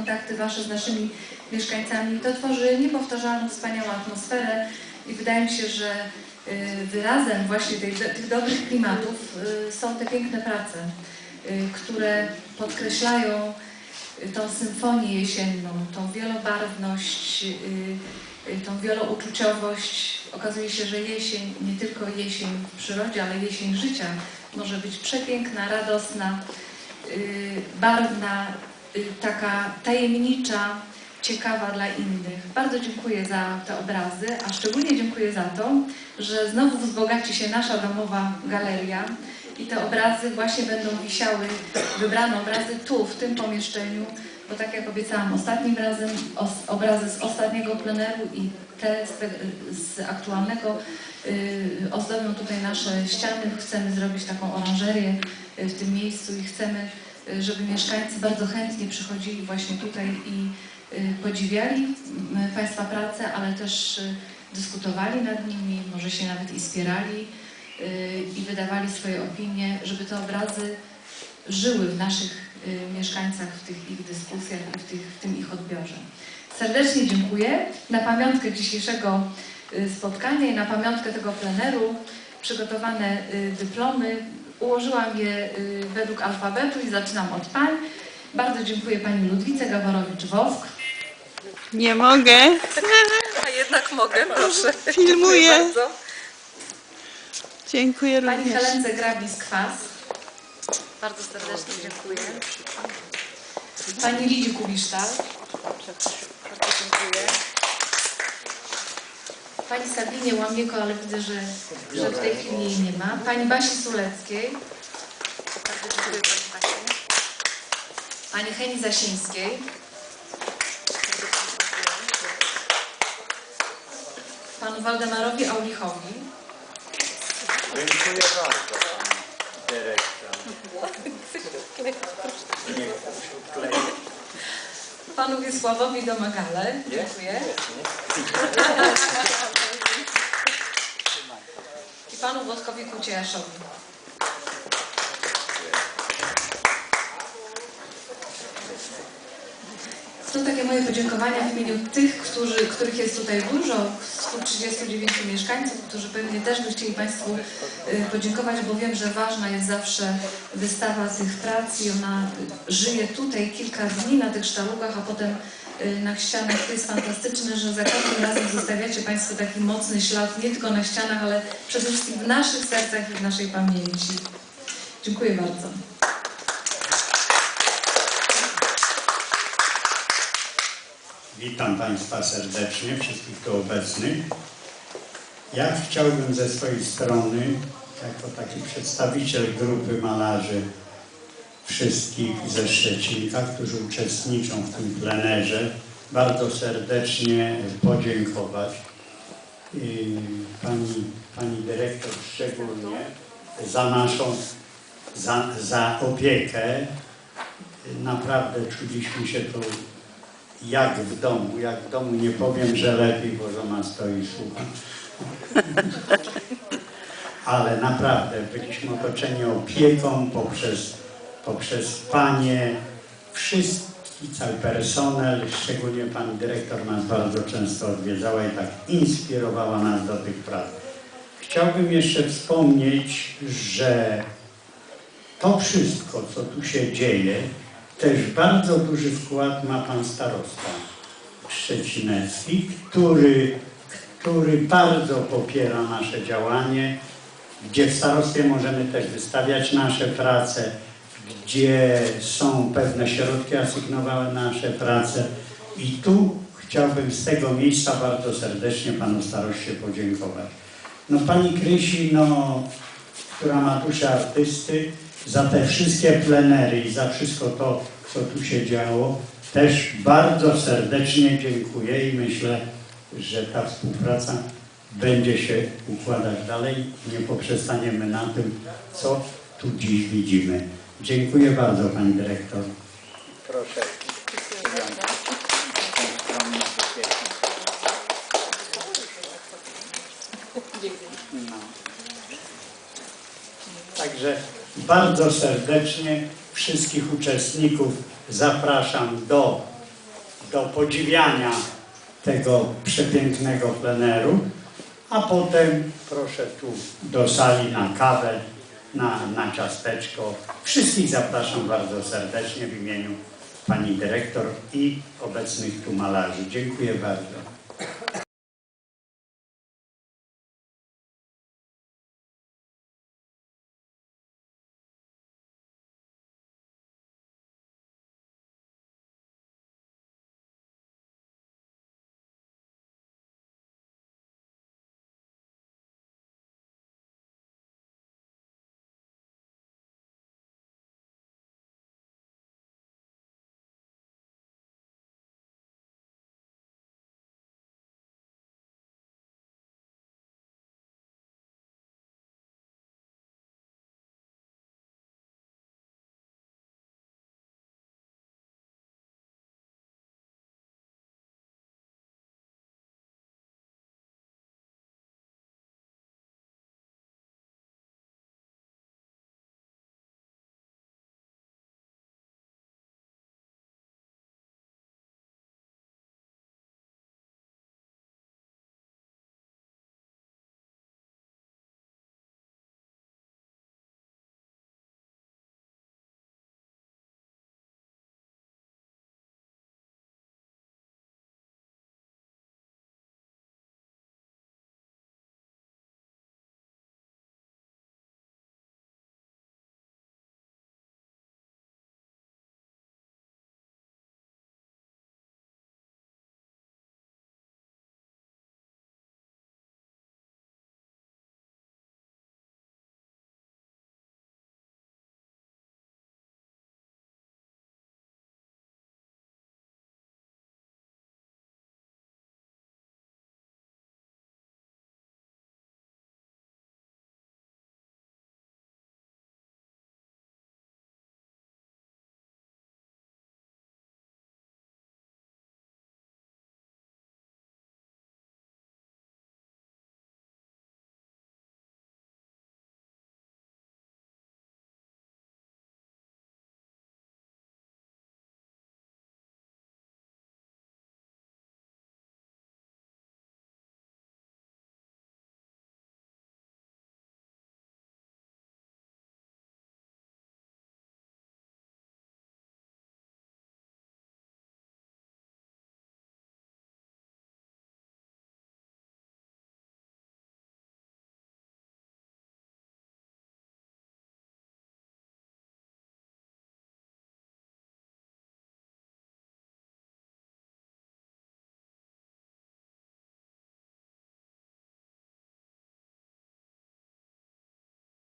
kontakty Wasze z naszymi mieszkańcami. To tworzy niepowtarzalną, wspaniałą atmosferę i wydaje mi się, że y, wyrazem właśnie tej, tych dobrych klimatów y, są te piękne prace, y, które podkreślają tą symfonię jesienną, tą wielobarwność, tą wielouczuciowość. Okazuje się, że jesień, nie tylko jesień w przyrodzie, ale jesień życia może być przepiękna, radosna, barwna, taka tajemnicza, ciekawa dla innych. Bardzo dziękuję za te obrazy, a szczególnie dziękuję za to, że znowu wzbogaci się nasza domowa galeria i te obrazy właśnie będą wisiały, wybrane obrazy tu, w tym pomieszczeniu, bo tak jak obiecałam ostatnim razem, os, obrazy z ostatniego pleneru i te z, z aktualnego y, ozdobią tutaj nasze ściany. Chcemy zrobić taką oranżerię y, w tym miejscu i chcemy, żeby mieszkańcy bardzo chętnie przychodzili właśnie tutaj i y, podziwiali y, Państwa pracę, ale też y, dyskutowali nad nimi, może się nawet inspirali i wydawali swoje opinie, żeby te obrazy żyły w naszych mieszkańcach, w tych ich dyskusjach i w, tych, w tym ich odbiorze. Serdecznie dziękuję. Na pamiątkę dzisiejszego spotkania i na pamiątkę tego pleneru przygotowane dyplomy. Ułożyłam je y, według alfabetu i zaczynam od pań. Bardzo dziękuję Pani Ludwice Gawarowicz-Wosk. Nie mogę. A jednak mogę, proszę. Filmuję. Dziękuję bardzo. Dziękuję Pani również. Helence Grabis-Kwas. Bardzo serdecznie dziękuję. Pani Lidzi Kubisztal. Bardzo dziękuję. Pani Sabinie Łamieko, ale widzę, że, że w tej chwili jej nie ma. Pani Basi Suleckiej. Bardzo dziękuję Pani Basi. Pani Heni Zasińskiej. Panu Waldemarowi Aulichowi. Dziękuję bardzo pani dyrektor. Panu Wiesławowi Domagale. Dziękuję. I panu Włodkowi Kuciaszowi. Są takie moje podziękowania w imieniu tych, którzy, których jest tutaj dużo, 139 mieszkańców, którzy pewnie też by chcieli Państwu y, podziękować, bo wiem, że ważna jest zawsze wystawa tych prac i ona żyje tutaj kilka dni na tych sztalugach, a potem y, na ścianach. To jest fantastyczne, że za każdym razem zostawiacie Państwo taki mocny ślad, nie tylko na ścianach, ale przede wszystkim w naszych sercach i w naszej pamięci. Dziękuję bardzo. Witam Państwa serdecznie, wszystkich tu obecnych. Ja chciałbym ze swojej strony, jako taki przedstawiciel grupy malarzy wszystkich ze Szczecinka, którzy uczestniczą w tym plenerze, bardzo serdecznie podziękować pani, pani dyrektor szczególnie za naszą, za, za opiekę. Naprawdę czuliśmy się tu jak w domu, jak w domu nie powiem, że lepiej, bo żona stoi i słucha. Ale naprawdę byliśmy otoczeni opieką poprzez, poprzez panie, wszystki, cały personel, szczególnie pani dyrektor nas bardzo często odwiedzała i tak inspirowała nas do tych prac. Chciałbym jeszcze wspomnieć, że to wszystko, co tu się dzieje, też bardzo duży wkład ma pan starosta Szczecinecki, który, który bardzo popiera nasze działanie, gdzie w starostwie możemy też wystawiać nasze prace, gdzie są pewne środki asygnowane na nasze prace i tu chciałbym z tego miejsca bardzo serdecznie panu staroście podziękować. No pani Krysi, no, która ma duszę artysty, za te wszystkie plenery i za wszystko to, co tu się działo, też bardzo serdecznie dziękuję i myślę, że ta współpraca będzie się układać dalej. Nie poprzestaniemy na tym, co tu dziś widzimy. Dziękuję bardzo Pani Dyrektor. Proszę. No. Także bardzo serdecznie wszystkich uczestników zapraszam do do podziwiania tego przepięknego pleneru, a potem proszę tu do sali na kawę, na, na ciasteczko. Wszystkich zapraszam bardzo serdecznie w imieniu pani dyrektor i obecnych tu malarzy. Dziękuję bardzo.